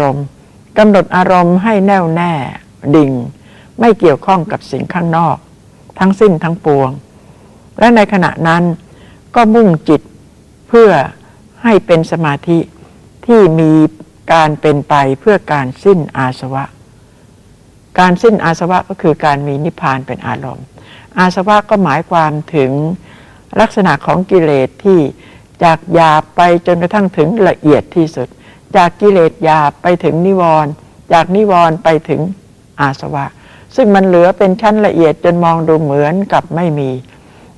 รมณ์กำหนดอารมณ์ให้แน่วแน่ ดิ่ง ไม่เกี่ยวข้องกับสิ่งข้างนอก ทั้งสิ้นทั้งปวง และในขณะนั้นก็มุ่งจิตเพื่อให้เป็นสมาธิที่มีการเป็นไปเพื่อการสิ้นอาสวะ การสิ้นอาสวะก็คือการมีนิพพานเป็นอารมณ์ อาสวะก็หมายความถึงลักษณะของกิเลสที่จากหยาบไปจนกระทั่งถึงละเอียดที่สุด จากกิเลสหยาบไปถึงนิวรณ์จากนิวรณ์ไปถึงอาสวะ ซึ่งมันเหลือเป็นชั้นละเอียดจนมองดูเหมือนกับไม่มี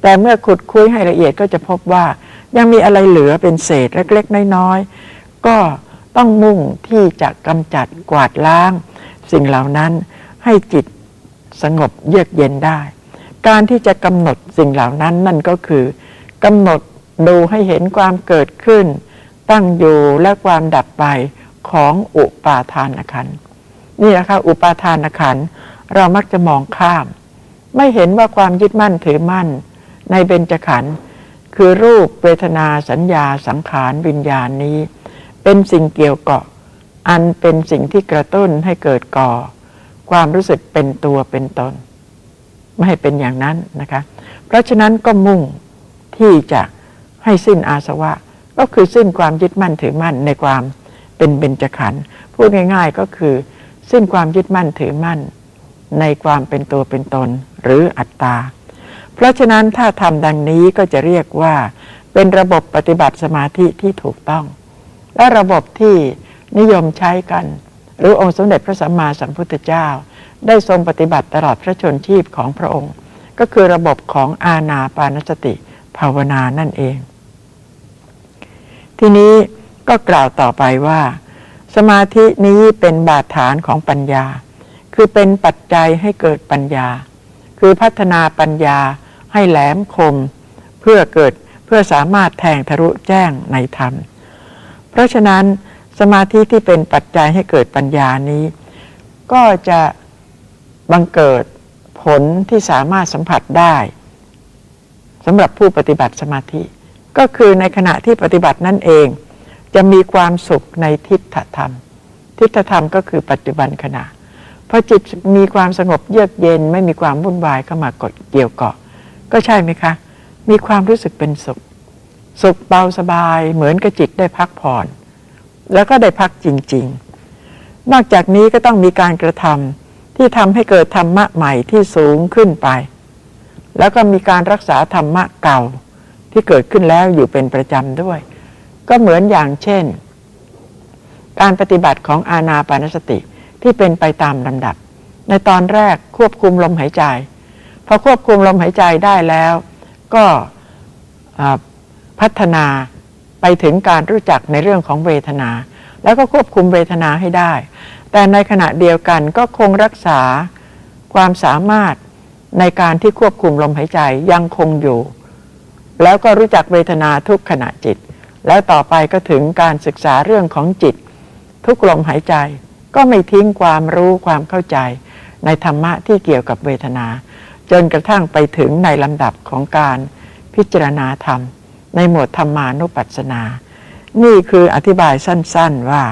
แต่เมื่อขุดคุยให้ละเอียดก็จะพบว่า ยังมีอะไรเหลือเป็นเศษเล็กๆ น้อยๆ ก็ต้องมุ่งที่จะกำจัดกวาดล้าง สิ่งเหล่านั้นให้จิตสงบเยือกเย็นได้ การที่จะกำหนดสิ่งเหล่านั้นนั่นก็คือกำหนดดูให้เห็นความเกิดขึ้น ตั้งอยู่และความดับไปของอุปาทานขันนี่แหละคะอุปาทานขันเรามักจะมองข้าม ไม่เห็นว่าความยึดมั่นถือมั่น ในเบญจขันธ์คือรูปเวทนาสัญญาสังขารวิญญาณนี้ เป็นสิ่งเกี่ยวเกาะ อันเป็นสิ่งที่กระตุ้นให้เกิดก่อ ความรู้สึกเป็นตัวเป็นตน ไม่ให้เป็นอย่างนั้นนะคะ เพราะฉะนั้นก็มุ่งที่จะให้สิ้นอาสวะ ก็คือสิ้นความยึดมั่นถือมั่นในความเป็นเบญจขันธ์พูดง่าย ๆก็คือ สิ้นความยึดมั่นถือมั่น ในความเป็นตัวเป็นตนหรืออัตตา เพราะฉะนั้นถ้าทำดังนี้ก็จะเรียกว่า เป็นระบบปฏิบัติสมาธิที่ถูกต้อง และระบบที่นิยมใช้กัน หรือองค์สมเด็จพระสัมมาสัมพุทธเจ้า ได้ทรงปฏิบัติตลอดพระชนชีพของพระองค์ ก็คือระบบของอาณาปานสติภาวนานั่นเอง ทีนี้ก็กล่าวต่อไปว่า สมาธินี้เป็นบาดฐานของปัญญา คือเป็นปัจจัยให้เกิดปัญญา คือพัฒนาปัญญาให้แหลมคม เพื่อเกิดเพื่อสามารถแทงทะลุแจ้งในธรรม เพราะฉะนั้นสมาธิที่เป็นปัจจัยให้เกิดปัญญานี้ ก็จะบังเกิดผลที่สามารถสัมผัสได้สำหรับผู้ปฏิบัติสมาธิ ก็คือในขณะที่ปฏิบัตินั่นเอง จะมีความสุขในทิฏฐธรรม ทิฏฐธรรมก็คือปัจจุบันขณะพอจิตมีความสงบเยือกเย็น ไม่มีความวุ่นวายเข้ามากดเกี่ยวเกาะ ก็ใช่ไหมคะ มีความรู้สึกเป็นสุข สุขเบาสบายเหมือนกับจิตได้พักผ่อน แล้วก็ได้พักจริง ๆ นอกจากนี้ก็ต้องมีการกระทำที่ทำให้เกิดธรรมะใหม่ที่สูงขึ้นไป แล้วก็มีการรักษาธรรมะเก่า ที่เกิดขึ้นแล้วอยู่เป็นประจำด้วย ก็เหมือนอย่างเช่น การปฏิบัติของอาณาปานสติที่เป็นไปตามลำดับ ในตอนแรกควบคุมลมหายใจพอควบคุมลมหายใจได้แล้ว ก็พัฒนาไปถึงการรู้จักในเรื่องของเวทนา แล้วก็ควบคุมเวทนาให้ได้ แต่ในขณะเดียวกันก็คงรักษาความสามารถในการที่ควบคุมลมหายใจยังคงอยู่ แล้วก็รู้จักเวทนาทุกขณะจิต แล้วต่อไปก็ถึงการศึกษาเรื่องของจิต ทุกลมหายใจ ก็ไม่ทิ้งความรู้ความเข้าใจ ในธรรมะที่เกี่ยวกับเวทนา จนกระทั่งไปถึงในลำดับของการพิจารณาธรรม ในหมวดธรรมานุปัสสนา นี่คืออธิบายสั้นๆว่า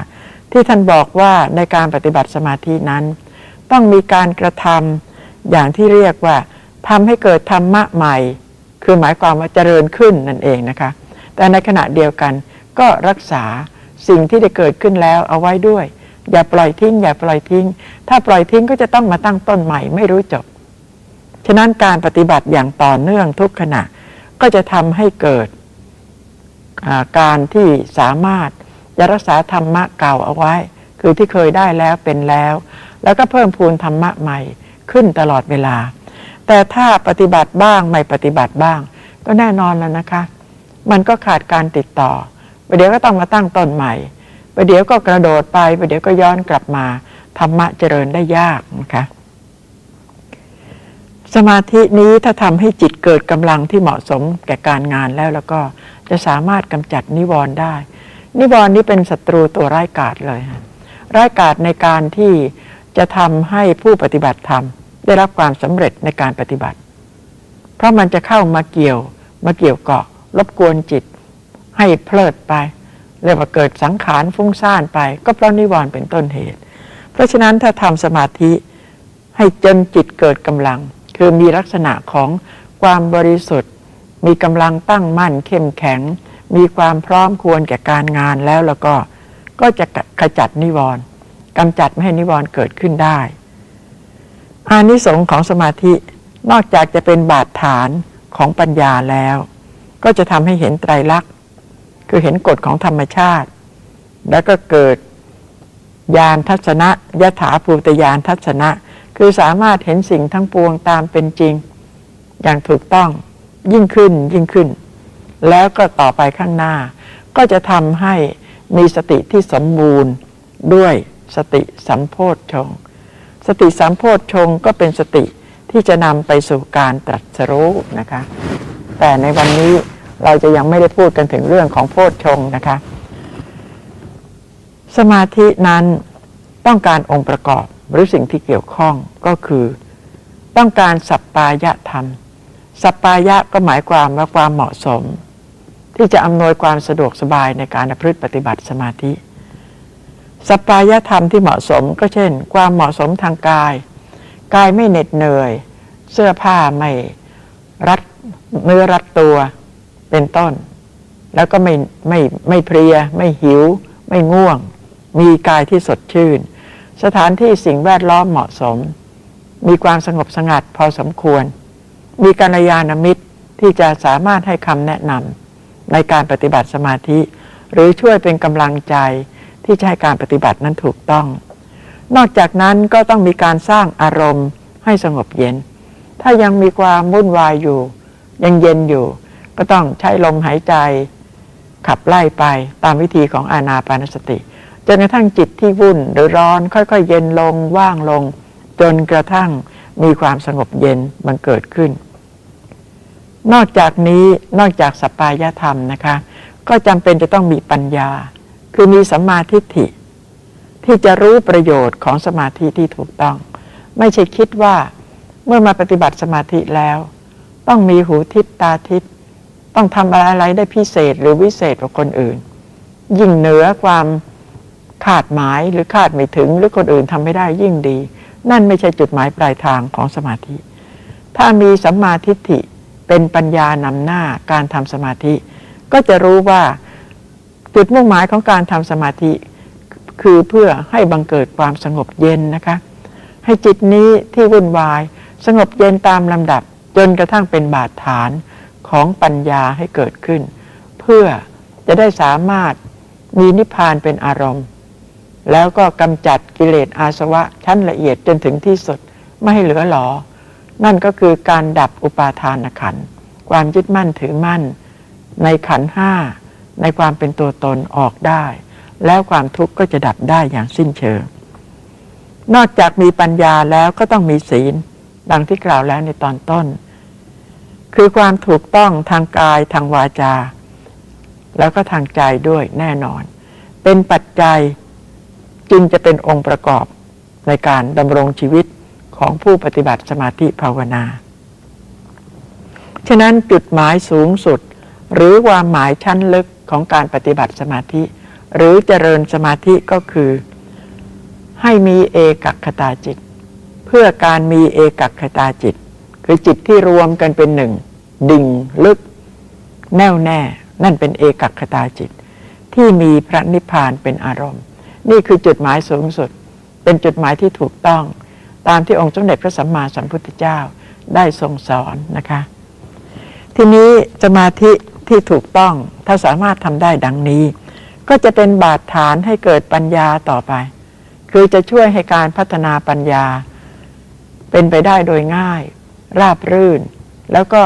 ที่ท่านบอกว่าในการปฏิบัติสมาธินั้น ต้องมีการกระทำอย่างที่เรียกว่าทำให้เกิดธรรมะใหม่ คือหมายความว่าเจริญขึ้นนั่นเองนะคะ แต่ในขณะเดียวกันก็รักษาสิ่งที่ได้เกิดขึ้นแล้วเอาไว้ด้วย อย่าปล่อยทิ้ง อย่าปล่อยทิ้ง ถ้าปล่อยทิ้งก็จะต้องมาตั้งต้นใหม่ไม่รู้จบ ฉะนั้นการปฏิบัติอย่างต่อเนื่องทุกขณะก็จะทำให้เกิดการที่สามารถจะรักษาธรรมะเก่าเอาไว้ คือที่เคยได้แล้วเป็นแล้ว แล้วก็เพิ่มพูนธรรมะใหม่ขึ้นตลอดเวลา แต่ถ้าปฏิบัติบ้างไม่ปฏิบัติบ้าง ก็แน่นอนแล้วนะคะ มันก็ขาดการติดต่อประเดี๋ยวก็ต้องมาตั้งต้นใหม่ประเดี๋ยวก็กระโดดไปประเดี๋ยวก็ย้อนกลับมาธรรมะเจริญได้ยากนะคะสมาธินี้ถ้าทำให้จิตเกิดกำลังที่เหมาะสมแก่การงานแล้วแล้วก็จะสามารถกำจัดนิวรณ์ได้ นิวรณ์นี้เป็นศัตรูตัวร้ายกาจเลยร้ายกาจในการที่จะทำให้ผู้ปฏิบัติธรรม ได้รับความสำเร็จในการปฏิบัติ เพราะมันจะเข้ามาเกี่ยวมาเกี่ยวเกาะรบกวนจิต ให้เพลิดไปเรียกว่าเกิดสังขารฟุ้งซ่านไป ก็เพราะนิวรณ์เป็นต้นเหตุ เพราะฉะนั้นถ้าทำสมาธิให้จนจิตเกิดกำลัง คือมีลักษณะของความบริสุทธิ์ มีกำลังตั้งมั่นเข้มแข็ง มีความพร้อมควรแก่การงานแล้วแล้วก็ก็จะขจัดนิวรณ์กำจัดไม่ให้นิวรณ์เกิดขึ้นได้ อานิสงส์ของสมาธินอกจากจะเป็นบาดฐานของปัญญาแล้ว ก็จะทำให้เห็นไตรลักษณ์ คือเห็นกฎของธรรมชาติ แล้วก็เกิดญาณทัศนะยถาภูตญาณทัศนะ คือสามารถเห็นสิ่งทั้งปวงตามเป็นจริง อย่างถูกต้องยิ่งขึ้นยิ่งขึ้น แล้วก็ต่อไปข้างหน้า ก็จะทำให้มีสติที่สมบูรณ์ด้วยสติสัมโพธชงค สติสัมโพธชงก็เป็นสติที่จะนำไปสู่การตรัสรู้นะคะ แต่ในวันนี้เราจะยังไม่ได้พูดกันถึงเรื่องของโพธชงนะคะ สมาธินั้นต้องการองค์ประกอบหรือสิ่งที่เกี่ยวข้องก็คือ ต้องการสัปปายะธรรม สัปปายะก็หมายความว่าความเหมาะสม ที่จะอำนวยความสะดวกสบายในการประพฤติปฏิบัติสมาธิ สปายธรรมที่เหมาะสมก็เช่น ความเหมาะสมทางกาย กายไม่เหน็ดเหนื่อย เสื้อผ้าไม่รัดเนื้อรัดตัวเป็นต้น แล้วก็ไม่ไม่ไม่เพลีย ไม่หิว ไม่ง่วง มีกายที่สดชื่น สถานที่สิ่งแวดล้อมเหมาะสม มีความสงบสงัดพอสมควร มีกัลยาณมิตรที่จะสามารถให้คำแนะนำในการปฏิบัติสมาธิ หรือช่วยเป็นกำลังใจ ที่จะให้การปฏิบัตินั้นถูกต้อง นอกจากนั้นก็ต้องมีการสร้างอารมณ์ให้สงบเย็น ถ้ายังมีความวุ่นวายอยู่ ยังเย็นอยู่ ก็ต้องใช้ลมหายใจ ขับไล่ไปตามวิธีของอานาปานสติจนกระทั่งจิตที่วุ่นหรือร้อนค่อยๆ เย็นลงว่างลง จนกระทั่งมีความสงบเย็นมันเกิดขึ้น นอกจากนี้นอกจากสปายธรรมนะคะ ก็จำเป็นจะต้องมีปัญญา คือมีสัมมาทิฏฐิ ที่จะรู้ประโยชน์ของสมาธิที่ถูกต้อง ไม่ใช่คิดว่าเมื่อมาปฏิบัติสมาธิแล้ว ต้องมีหูทิพตาทิพต้องทำอะไรได้พิเศษหรือวิเศษกว่าคนอื่น ยิ่งเหนือความขาดหมายหรือคาดไม่ถึงหรือคนอื่นทำไม่ได้ยิ่งดี นั่นไม่ใช่จุดหมายปลายทางของสมาธิ ถ้ามีสัมมาทิฏฐิเป็นปัญญานำหน้าการทำสมาธิ ก็จะรู้ว่า จุดมุ่งหมายของการทำสมาธิคือเพื่อให้บังเกิดความสงบเย็นนะคะ ให้จิตนี้ที่วุ่นวาย สงบเย็นตามลำดับ จนกระทั่งเป็นบาดฐานของปัญญาให้เกิดขึ้น เพื่อจะได้สามารถมีนิพพานเป็นอารมณ์ แล้วก็กำจัดกิเลสอาสวะชั้นละเอียดจนถึงที่สุดไม่ให้เหลือหลอ นั่นก็คือการดับอุปาทานขัน ความยึดมั่นถือมั่น ในขันห้า ในความเป็นตัวตนออกได้ แล้วความทุกข์ก็จะดับได้อย่างสิ้นเชิง นอกจากมีปัญญาแล้วก็ต้องมีศีล ดังที่กล่าวแล้วในตอนต้น คือความถูกต้องทางกายทางวาจา แล้วก็ทางใจด้วยแน่นอน เป็นปัจจัยจึงจะเป็นองค์ประกอบในการดำรงชีวิตของผู้ปฏิบัติสมาธิภาวนา ฉะนั้นจุดหมายสูงสุด หรือความหมายชั้นลึก ของการปฏิบัติสมาธิ หรือเจริญสมาธิก็คือ ให้มีเอกัคตาจิต เพื่อการมีเอกัคตาจิต คือจิตที่รวมกันเป็นหนึ่ง ดิ่งลึก แน่วแน่ นั่นเป็นเอกัคตาจิต ที่มีพระนิพพานเป็นอารมณ์ นี่คือจุดหมายสูงสุด เป็นจุดหมายที่ถูกต้อง ตามที่องค์สมเด็จพระสัมมาสัมพุทธเจ้าได้ทรงสอนนะคะ ทีนี้สมาธิ ที่ถูกต้องถ้าสามารถทำได้ดังนี้ ก็จะเป็นบาดฐานให้เกิดปัญญาต่อไป คือจะช่วยให้การพัฒนาปัญญา เป็นไปได้โดยง่าย ราบรื่น แล้วก็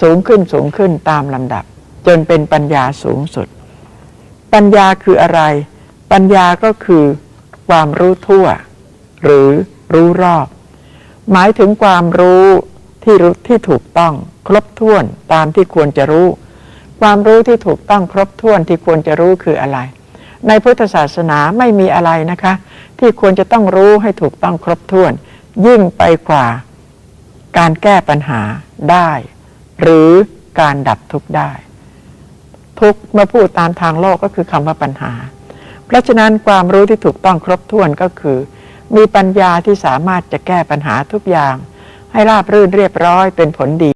สูงขึ้นสูงขึ้นตามลำดับ จนเป็นปัญญาสูงสุด ปัญญาคืออะไร ปัญญาก็คือความรู้ทั่ว หรือรู้รอบ หมายถึงความรู้ที่รู้ที่ถูกต้อง ครบถ้วนตามที่ควรจะรู้ ความรู้ที่ถูกต้องครบถ้วนที่ควรจะรู้คืออะไร ในพุทธศาสนาไม่มีอะไรนะคะ ที่ควรจะต้องรู้ให้ถูกต้องครบถ้วน ยิ่งไปกว่า การแก้ปัญหาได้ หรือการดับทุกข์ได้ ทุกเมื่อพูดตามทางโลกก็คือคำว่าปัญหา เพราะฉะนั้นความรู้ที่ถูกต้องครบถ้วนก็คือ มีปัญญาที่สามารถจะแก้ปัญหาทุกอย่าง ให้ราบรื่นเรียบร้อยเป็นผลดี